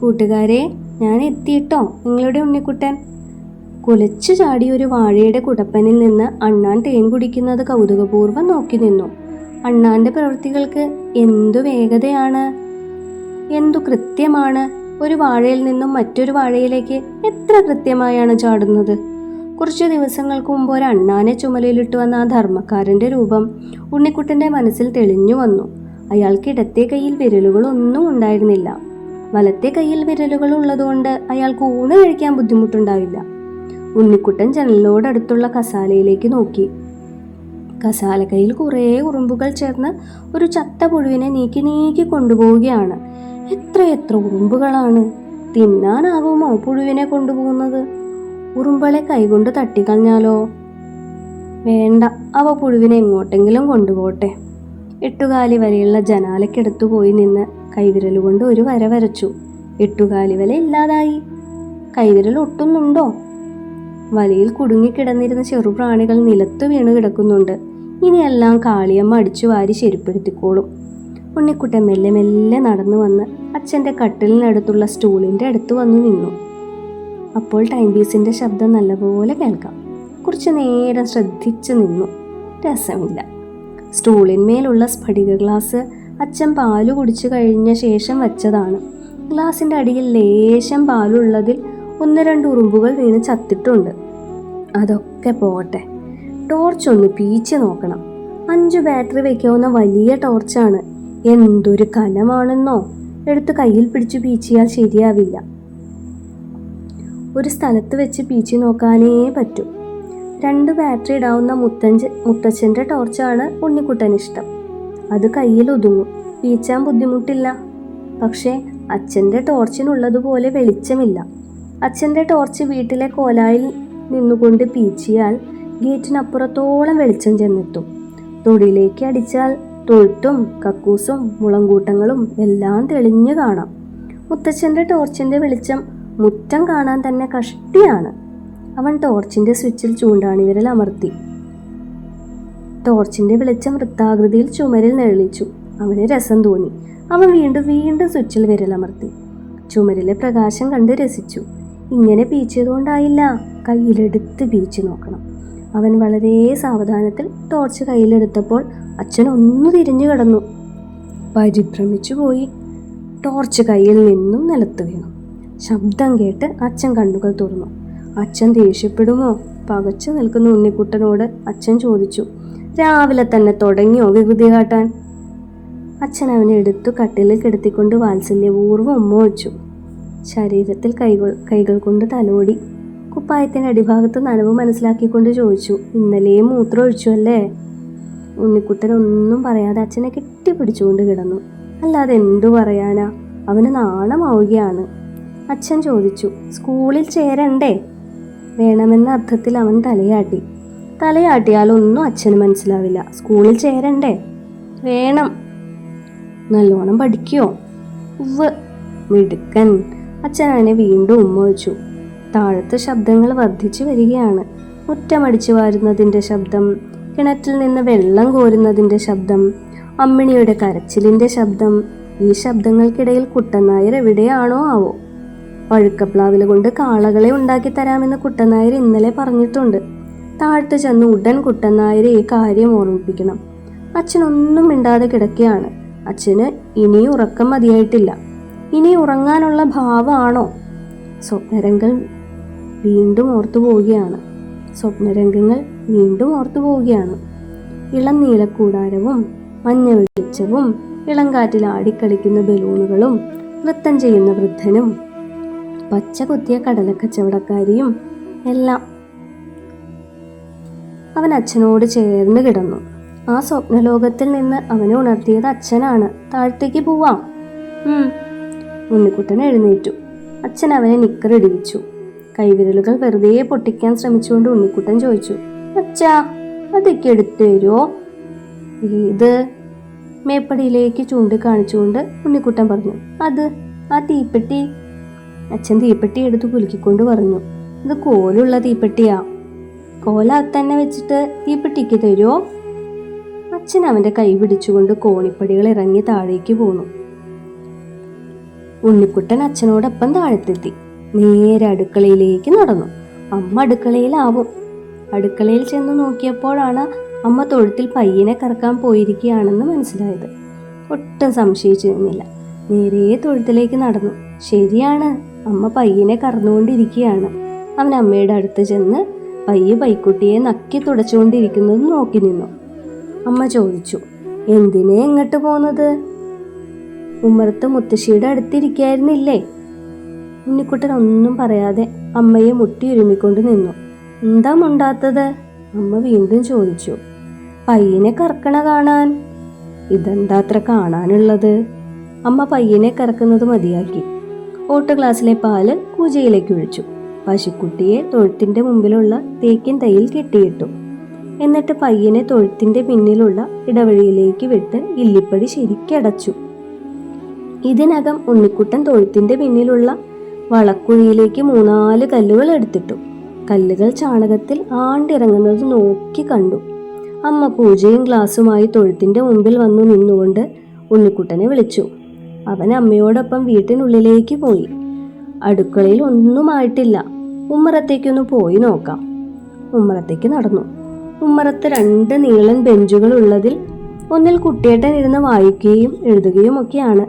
കൂട്ടുകാരെ ഞാൻ എത്തിയിട്ടോ? നിങ്ങളുടെ ഉണ്ണിക്കുട്ടൻ? കുലച്ചു ചാടി ഒരു വാഴയുടെ കുടപ്പനിൽ നിന്ന് അണ്ണാൻ തേൻ കുടിക്കുന്നത് കൗതുകപൂർവം നോക്കി നിന്നു. അണ്ണാന്റെ പ്രവൃത്തികൾക്ക് എന്തു വേഗതയാണ്? എന്തു കൃത്യമാണ്? ഒരു വാഴയിൽ നിന്നും മറ്റൊരു വാഴയിലേക്ക് എത്ര കൃത്യമായാണ് ചാടുന്നത്? കുറച്ചു ദിവസങ്ങൾക്ക് മുമ്പ് ഒരു അണ്ണാനെ ചുമലിലിട്ട് വന്ന ആ ധർമ്മക്കാരന്റെ രൂപം ഉണ്ണിക്കുട്ടന്റെ മനസ്സിൽ തെളിഞ്ഞു വന്നു. അയാൾക്ക് ഇടത്തെ കയ്യിൽ വിരലുകളൊന്നും ഉണ്ടായിരുന്നില്ല. വലത്തെ കയ്യിൽ വിരലുകൾ ഉള്ളതുകൊണ്ട് അയാൾക്ക് ഊണ് കഴിക്കാൻ ബുദ്ധിമുട്ടുണ്ടാവില്ല. ഉണ്ണിക്കുട്ടൻ ജനലിനോടടുത്തുള്ള കസാലയിലേക്ക് നോക്കി. കസാല കയ്യിൽ കുറേ ഉറുമ്പുകൾ ചേർന്ന് ഒരു ചത്ത പുഴുവിനെ നീക്കി നീക്കി കൊണ്ടുപോവുകയാണ്. എത്ര എത്ര ഉറുമ്പുകളാണ്? തിന്നാനാകുമോ പുഴുവിനെ കൊണ്ടുപോകുന്നത് ഉറുമ്പുകളെ കൈകൊണ്ട് തട്ടിക്കളഞ്ഞാലോ? വേണ്ട അവ പുഴുവിനെ എങ്ങോട്ടെങ്കിലും കൊണ്ടുപോട്ടെ എട്ടുകാലി വരെയുള്ള ജനാലയ്ക്കടുത്തു പോയി നിന്ന് കൈവിരലുകൊണ്ട് ഒരു വര വരച്ചു. എട്ടുകാലി വല ഇല്ലാതായി. കൈവിരൽ ഒട്ടുന്നുണ്ടോ? വലയിൽ കുടുങ്ങിക്കിടന്നിരുന്ന ചെറുപ്രാണികൾ നിലത്തു വീണ് കിടക്കുന്നുണ്ട്. ഇനിയെല്ലാം കാളിയമ്മ അടിച്ചു വാരി ശരിപ്പെടുത്തിക്കോളും. ഉണ്ണിക്കുട്ടൻ മെല്ലെ മെല്ലെ നടന്നു വന്ന് അച്ഛന്റെ കട്ടിലിനടുത്തുള്ള സ്റ്റൂളിന്റെ അടുത്ത് വന്നു നിന്നു. അപ്പോൾ ടൈം പീസിന്റെ ശബ്ദം നല്ലപോലെ കേൾക്കാം. കുറച്ച് നേരം ശ്രദ്ധിച്ചു നിന്നു. രസമില്ല. സ്റ്റൂളിന്മേലുള്ള സ്ഫടിക ഗ്ലാസ് അച്ഛൻ പാൽ കുടിച്ചു കഴിഞ്ഞ ശേഷം വച്ചതാണ്. ഗ്ലാസിന്റെ അടിയിൽ ലേശം പാലുള്ളതിൽ ഒന്ന് രണ്ട് ഉറുമ്പുകൾ വീണ് ചത്തിട്ടുണ്ട്. അതൊക്കെ പോട്ടെ ടോർച്ച് ഒന്ന് പീച്ച് നോക്കണം. അഞ്ച് ബാറ്ററി വയ്ക്കാവുന്ന വലിയ ടോർച്ചാണ്. എന്തൊരു കനമാണെന്നോ? എടുത്ത് കയ്യിൽ പിടിച്ചു പീച്ചിയാൽ ശരിയാവില്ല. ഒരു സ്ഥലത്ത് വെച്ച് പീച്ചി നോക്കാനേ പറ്റൂ. രണ്ട് ബാറ്ററി ഇടാവുന്ന മുത്തഞ്ച് മുത്തച്ഛന്റെ ടോർച്ചാണ് ഉണ്ണിക്കുട്ടന് ഇഷ്ടം അത് കയ്യിൽ ഒതുങ്ങും. പീച്ചാൻ ബുദ്ധിമുട്ടില്ല. പക്ഷേ അച്ഛന്റെ ടോർച്ചിനുള്ളതുപോലെ വെളിച്ചമില്ല. അച്ഛന്റെ ടോർച്ച് വീട്ടിലെ കോലായിൽ നിന്നുകൊണ്ട് പീച്ചിയാൽ ഗേറ്റിനപ്പുറത്തോളം വെളിച്ചം ചെന്നെത്തും. തൊടിയിലേക്ക് അടിച്ചാൽ തൊഴുത്തും കക്കൂസും മുളങ്കൂട്ടങ്ങളും എല്ലാം തെളിഞ്ഞു കാണാം. മുത്തച്ഛന്റെ ടോർച്ചിന്റെ വെളിച്ചം മുറ്റം കാണാൻ തന്നെ കഷ്ടിയാണ്. അവൻ ടോർച്ചിന്റെ സ്വിച്ചിൽ ചൂണ്ടാണ് വിരൽ അമർത്തി. ടോർച്ചിന്റെ വെളിച്ചം വൃത്താകൃതിയിൽ ചുമരിൽ നിഴലിച്ചു അവന് രസം തോന്നി. അവൻ വീണ്ടും വീണ്ടും സ്വിച്ചിൽ വിരലമർത്തി ചുമരിലെ പ്രകാശം കണ്ട് രസിച്ചു. ഇങ്ങനെ പീച്ചതുകൊണ്ടായില്ല കയ്യിലെടുത്ത് പീച്ചു നോക്കണം. അവൻ വളരെ സാവധാനത്തിൽ ടോർച്ച് കയ്യിലെടുത്തപ്പോൾ അച്ഛൻ ഒന്ന് തിരിഞ്ഞു കിടന്നു. പരിഭ്രമിച്ചു പോയി. ടോർച്ച് കയ്യിൽ നിന്നും നിലത്ത് വീണു. ശബ്ദം കേട്ട് അച്ഛൻ കണ്ണുകൾ തുറന്നു. അച്ഛൻ ദേഷ്യപ്പെടുമോ? പകച്ചു നിൽക്കുന്ന ഉണ്ണിക്കുട്ടനോട് അച്ഛൻ ചോദിച്ചു. രാവിലെ തന്നെ തുടങ്ങിയോ വികൃതി കാട്ടാൻ? അച്ഛൻ അവനെ എടുത്തു കട്ടിലിൽ കിടത്തിക്കൊണ്ട് വാത്സല്യപൂർവം ഉമ്മ വെച്ചു ശരീരത്തിൽ കൈകൾ കൈകൾ കൊണ്ട് തലോടി. കുപ്പായത്തിന്റെ അടിഭാഗത്ത് നനവ് മനസ്സിലാക്കിക്കൊണ്ട് ചോദിച്ചു ഇന്നലെയും മൂത്രം ഒഴിച്ചു അല്ലേ? ഉണ്ണിക്കുട്ടൻ ഒന്നും പറയാതെ അച്ഛനെ കെട്ടിപ്പിടിച്ചുകൊണ്ട് കിടന്നു. അല്ലാതെ എന്തു പറയാനാ? അവന് നാണമാവുകയാണ്. അച്ഛൻ ചോദിച്ചു സ്കൂളിൽ ചേരണ്ടേ? വേണമെന്ന അർത്ഥത്തിൽ അവൻ തലയാട്ടി. തലയാട്ടിയാലൊന്നും അച്ഛന് മനസ്സിലാവില്ല. സ്കൂളിൽ ചേരണ്ടേ? വേണം. നല്ലോണം പഠിക്കുമോ ഉവ് മിടുക്കൻ. അച്ഛൻ അവനെ വീണ്ടും ഉമ്മ വെച്ചു. താഴത്തെ ശബ്ദങ്ങൾ വർദ്ധിച്ചു വരികയാണ്. മുറ്റമടിച്ചു വാരുന്നതിന്റെ ശബ്ദം കിണറ്റിൽ നിന്ന് വെള്ളം കോരുന്നതിന്റെ ശബ്ദം അമ്മിണിയുടെ കരച്ചിലിന്റെ ശബ്ദം ഈ ശബ്ദങ്ങൾക്കിടയിൽ കുട്ടനായർ എവിടെയാണോ ആവോ? പഴുക്കപ്ലാവില കൊണ്ട് കാളകളെ ഉണ്ടാക്കി തരാമെന്ന് കുട്ടനായർ ഇന്നലെ പറഞ്ഞിട്ടുണ്ട്. താഴ്ത്തു ചെന്ന് ഉടൻ കുട്ടനായരെ ഈ കാര്യം ഓർമ്മിപ്പിക്കണം. അച്ഛനൊന്നും മിണ്ടാതെ കിടക്കുകയാണ്. അച്ഛന് ഇനി ഉറക്കം മതിയായിട്ടില്ല. ഇനി ഉറങ്ങാനുള്ള ഭാവമാണോ? സ്വപ്നരംഗങ്ങൾ വീണ്ടും ഓർത്തു പോവുകയാണ്. സ്വപ്നരംഗങ്ങൾ വീണ്ടും ഓർത്തു പോവുകയാണ്. ഇളം നീലക്കൂടാരവും മഞ്ഞ വെളിച്ചവും ഇളങ്കാറ്റിൽ ആടിക്കളിക്കുന്ന ബലൂണുകളും നൃത്തം ചെയ്യുന്ന വൃദ്ധനും പച്ച കുത്തിയ കടലക്കച്ചവടക്കാരിയും എല്ലാം അവൻ അച്ഛനോട് ചേർന്ന് കിടന്നു. ആ സ്വപ്നലോകത്തിൽ നിന്ന് അവനെ ഉണർത്തിയത് അച്ഛനാണ്. താഴത്തേക്ക് പോവാം. ഉണ്ണിക്കുട്ടൻ എഴുന്നേറ്റു. അച്ഛൻ അവനെ നിക്കറിടിവിച്ചു കൈവിരലുകൾ വെറുതെ പൊട്ടിക്കാൻ ശ്രമിച്ചുകൊണ്ട് ഉണ്ണിക്കുട്ടൻ ചോദിച്ചു അച്ഛാ അതൊക്കെ എടുത്തു തരുമോ ഇത് മേപ്പടിയിലേക്ക് ചൂണ്ടിക്കാണിച്ചുകൊണ്ട് ഉണ്ണിക്കുട്ടൻ പറഞ്ഞു. അത് ആ തീപ്പെട്ടി അച്ഛൻ തീപ്പെട്ടി എടുത്ത് കുലുക്കിക്കൊണ്ട് പറഞ്ഞു ഇത് കോലുള്ള തീപ്പെട്ടിയാ. കോല തന്നെ വെച്ചിട്ട് തീപ്പെട്ടിക്ക് തരുമോ അച്ഛൻ അവന്റെ കൈ പിടിച്ചുകൊണ്ട് കോണിപ്പടികൾ ഇറങ്ങി താഴേക്ക് പോന്നു. ഉണ്ണിക്കുട്ടൻ അച്ഛനോടൊപ്പം താഴത്തെത്തി. നേരെ അടുക്കളയിലേക്ക് നടന്നു. അമ്മ അടുക്കളയിലാവും. അടുക്കളയിൽ ചെന്ന് നോക്കിയപ്പോഴാണ് അമ്മ തൊഴുത്തിൽ പയ്യനെ കറക്കാൻ പോയിരിക്കുകയാണെന്ന് മനസ്സിലായത്. ഒട്ടും സംശയിച്ചിരുന്നില്ല. നേരെ തൊഴുത്തിലേക്ക് നടന്നു. ശരിയാണ്. അമ്മ പയ്യനെ കറന്നുകൊണ്ടിരിക്കുകയാണ്. അവൻ അമ്മയുടെ അടുത്ത് ചെന്ന് പയ്യ പൈക്കുട്ടിയെ നക്കി തുടച്ചുകൊണ്ടിരിക്കുന്നത് നോക്കി നിന്നു. അമ്മ ചോദിച്ചു എന്തിനെ എങ്ങോട്ട് പോന്നത്? ഉമ്മറത്ത് മുത്തശ്ശിയുടെ അടുത്തിരിക്കായിരുന്നില്ലേ? ഉണ്ണിക്കുട്ടൻ ഒന്നും പറയാതെ അമ്മയെ മുട്ടി ഒരുമിക്കൊണ്ട് നിന്നു. എന്താ മുണ്ടാത്തത്? അമ്മ വീണ്ടും ചോദിച്ചു പയ്യനെ കറക്കണ കാണാൻ. ഇതെന്താ അത്ര കാണാനുള്ളത്? അമ്മ പയ്യനെ കറക്കുന്നത് മതിയാക്കി. ഓട്ട് ഗ്ലാസ്സിലെ പാൽ കൂജയിലേക്ക് ഒഴിച്ചു. പശുക്കുട്ടിയെ തൊഴുത്തിന്റെ മുമ്പിലുള്ള തേക്കിൻ തൈയിൽ കെട്ടിയിട്ടു. എന്നിട്ട് പയ്യനെ തൊഴുത്തിന്റെ പിന്നിലുള്ള ഇടവഴിയിലേക്ക് വിട്ട് ഇല്ലിപ്പടി ശരിക്കടച്ചു ഇതിനകം ഉണ്ണിക്കുട്ടൻ തൊഴുത്തിന്റെ പിന്നിലുള്ള വളക്കുഴിയിലേക്ക് മൂന്നാൽ കല്ലുകൾ എടുത്തിട്ടു. കല്ലുകൾ ചാണകത്തിൽ ആണ്ടിറങ്ങുന്നത് നോക്കി കണ്ടു. അമ്മ പൂജയും ഗ്ലാസുമായി തൊഴുത്തിന്റെ മുമ്പിൽ വന്നു നിന്നുകൊണ്ട് ഉണ്ണിക്കുട്ടനെ വിളിച്ചു. അവൻ അമ്മയോടൊപ്പം വീട്ടിനുള്ളിലേക്ക് പോയി. അടുക്കളയിൽ ഒന്നും ആയിട്ടില്ല ഉമ്മറത്തേക്കൊന്ന് പോയി നോക്കാം. ഉമ്മറത്തേക്ക് നടന്നു. ഉമ്മറത്ത് രണ്ട് നീളൻ ബെഞ്ചുകൾ ഉള്ളതിൽ ഒന്നിൽ കുട്ടിയേട്ടൻ ഇരുന്ന് വായിക്കുകയും എഴുതുകയും ഒക്കെയാണ്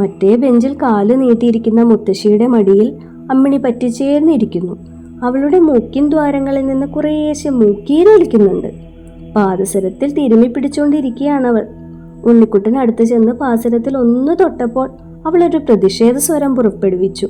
മറ്റേ ബെഞ്ചിൽ കാൽ നീട്ടിയിരിക്കുന്ന മുത്തശ്ശിയുടെ മടിയിൽ അമ്മിണി പറ്റിച്ചേർന്നിരിക്കുന്നു. അവളുടെ മൂക്കിൻ ദ്വാരങ്ങളിൽ നിന്ന് കുറേശ്ശെ മൂക്കീരൊലിക്കുന്നുണ്ട് പാദസരത്തിൽ തിരുമ്മി പിടിച്ചുകൊണ്ടിരിക്കുകയാണ് അവൾ ഉണ്ണിക്കുട്ടൻ അടുത്ത് ചെന്ന് പാസരത്തിൽ ഒന്ന് തൊട്ടപ്പോൾ അവളൊരു പ്രതിഷേധ സ്വരം പുറപ്പെടുവിച്ചു.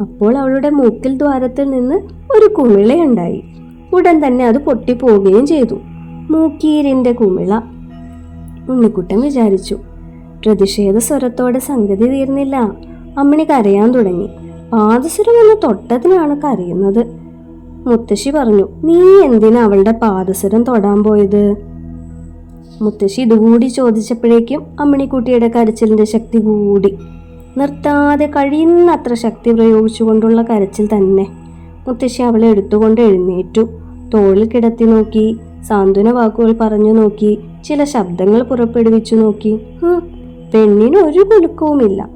അപ്പോൾ അവളുടെ മൂക്കിൽ ദ്വാരത്തിൽ നിന്ന് ഒരു കുമിളയുണ്ടായി ഉടൻ തന്നെ അത് പൊട്ടിപ്പോവുകയും ചെയ്തു. മൂക്കീരിന്റെ കുമിള. ഉണ്ണിക്കുട്ടൻ വിചാരിച്ചു പ്രതിഷേധ സ്വരത്തോടെ സംഗതി തീർന്നില്ല. അമ്മിണി കരയാൻ തുടങ്ങി. പാദസരം ഒന്ന് തൊട്ടതിനാണ് കരയുന്നത്. മുത്തശ്ശി പറഞ്ഞു നീ എന്തിനാ അവളുടെ പാദസരം തൊടാൻ പോയത്? മുത്തശ്ശി ഇതുകൂടി ചോദിച്ചപ്പോഴേക്കും അമ്മിണിക്കുട്ടിയുടെ കരച്ചിലിന്റെ ശക്തി കൂടി. നിർത്താതെ കഴിയുന്നത്ര ശക്തി പ്രയോഗിച്ചുകൊണ്ടുള്ള കരച്ചിൽ തന്നെ. മുത്തശ്ശി അവളെ എടുത്തുകൊണ്ട് എഴുന്നേറ്റു. തോളിൽ കിടത്തി നോക്കി സാന്ത്വന വാക്കുകൾ പറഞ്ഞു നോക്കി ചില ശബ്ദങ്ങൾ പുറപ്പെടുവിച്ചു നോക്കി. പെണ്ണിന് ഒരു കുലുക്കവുമില്ല.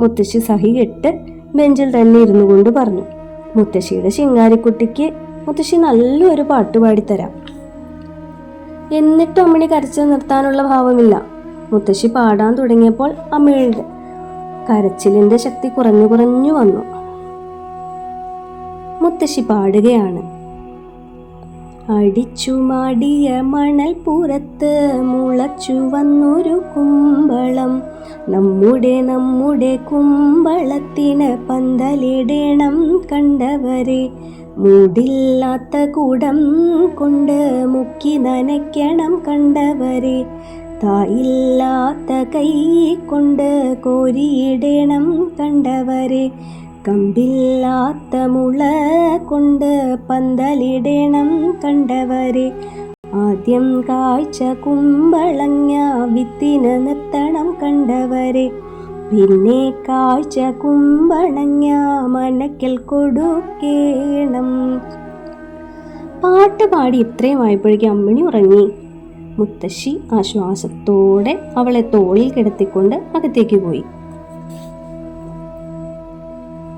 മുത്തശ്ശി സഹി കെട്ട് ബെഞ്ചിൽ തന്നെ ഇരുന്നു കൊണ്ട് പറഞ്ഞു. മുത്തശ്ശിയുടെ ശിങ്കാരിക്കുട്ടിക്ക് മുത്തശ്ശി നല്ലൊരു പാട്ട് പാടിത്തരാം. എന്നിട്ടും അമ്മിണി കരച്ചിൽ നിർത്താനുള്ള ഭാവമില്ല. മുത്തശ്ശി പാടാൻ തുടങ്ങിയപ്പോൾ അമ്മിണിയുടെ കരച്ചിലിന്റെ ശക്തി കുറഞ്ഞു കുറഞ്ഞു വന്നു. മുത്തശ്ശി പാടുകയാണ്. അടിച്ചു മാടിയ മണൽ പുറത്ത് മുളച്ചു വന്നൊരു കുമ്പളം. നമ്മുടെ നമ്മുടെ കുമ്പളത്തിന് പന്തലിടണം കണ്ടവരെ. മൂടില്ലാത്ത കൂടം കൊണ്ട് മുക്കി നനയ്ക്കണം കണ്ടവരെ. തായില്ലാത്ത കൈ കൊണ്ട് കോരിയിടണം കണ്ടവരെ. കമ്പില്ലാത്ത മുള കൊണ്ട് പന്തലിടണം കണ്ടവരെ. ആദ്യം കാഴ്ച കുമ്പളങ്ങ വിത്തിന് നിർത്തണം കണ്ടവരെ. പിന്നെ കാഴ്ച കുമ്പണങ്ങ മനക്കൽ കൊടുക്കേണം. പാട്ട് പാടി ഇത്രയും ആയപ്പോഴേക്കും അമ്മിണി ഉറങ്ങി. മുത്തശ്ശി ആശ്വാസത്തോടെ അവളെ തോളിൽ കിടത്തിക്കൊണ്ട് അകത്തേക്ക് പോയി.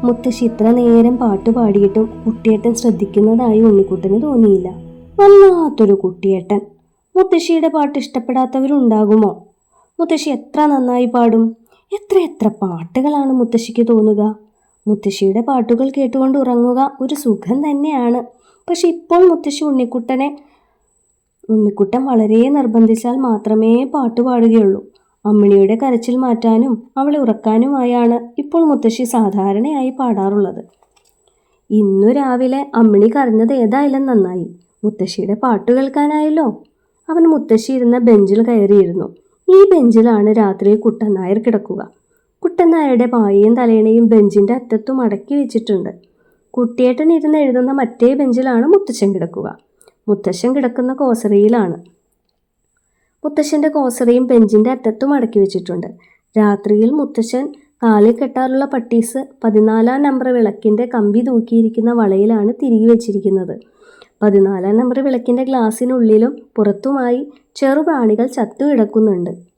മുത്തശ്ശി ഇത്ര നേരം പാട്ട് പാടിയിട്ടും കുട്ടിയേട്ടൻ ശ്രദ്ധിക്കുന്നതായി ഉണ്ണിക്കുട്ടന് തോന്നിയില്ല. വല്ലാത്തൊരു കുട്ടിയേട്ടൻ. മുത്തശ്ശിയുടെ പാട്ട് ഇഷ്ടപ്പെടാത്തവരുണ്ടാകുമോ? മുത്തശ്ശി എത്ര നന്നായി പാടും? എത്ര എത്ര പാട്ടുകളാണ് മുത്തശ്ശിക്ക് തോന്നുക? മുത്തശ്ശിയുടെ പാട്ടുകൾ കേട്ടുകൊണ്ട് ഉറങ്ങുക ഒരു സുഖം തന്നെയാണ്. പക്ഷെ ഇപ്പോൾ മുത്തശ്ശി ഉണ്ണിക്കുട്ടനെ ഉണ്ണിക്കുട്ടൻ വളരെ നിർബന്ധിച്ചാൽ മാത്രമേ പാട്ട് പാടുകയുള്ളൂ. അമ്മിണിയുടെ കരച്ചിൽ മാറ്റാനും അവളെ ഉറക്കാനുമായാണ് ഇപ്പോൾ മുത്തശ്ശി സാധാരണയായി പാടാറുള്ളത്. ഇന്നു രാവിലെ അമ്മിണി കരഞ്ഞത് ഏതായാലും നന്നായി. മുത്തശ്ശിയുടെ പാട്ട് കേൾക്കാനായല്ലോ. അവൻ മുത്തശ്ശി ഇരുന്ന ബെഞ്ചിൽ കയറിയിരുന്നു. ഈ ബെഞ്ചിലാണ് രാത്രി കുട്ടൻ നായർ കിടക്കുക. കുട്ടൻ നായരുടെ പായയും തലേണയും ബെഞ്ചിന്റെ അറ്റത്തും അടക്കി വെച്ചിട്ടുണ്ട്. കുട്ടിയേട്ടൻ ഇരുന്ന് എഴുതുന്ന മറ്റേ ബെഞ്ചിലാണ് മുത്തശ്ശൻ കിടക്കുക. മുത്തശ്ശൻ കിടക്കുന്ന കോസറിയിലാണ്. മുത്തശ്ശന്റെ കോസറിയും ബെഞ്ചിന്റെ അറ്റത്തും അടക്കി വെച്ചിട്ടുണ്ട്. രാത്രിയിൽ മുത്തശ്ശൻ കാലിൽ കെട്ടാറുള്ള പട്ടീസ് പതിനാലാം നമ്പർ വിളക്കിന്റെ കമ്പി തൂക്കിയിരിക്കുന്ന വളയിലാണ് തിരികെ വെച്ചിരിക്കുന്നത്. പതിനാലാം നമ്പർ വിളക്കിന്റെ ഗ്ലാസ്സിനുള്ളിലും പുറത്തുമായി ചെറുപ്രാണികൾ ചത്തു കിടക്കുന്നുണ്ട്.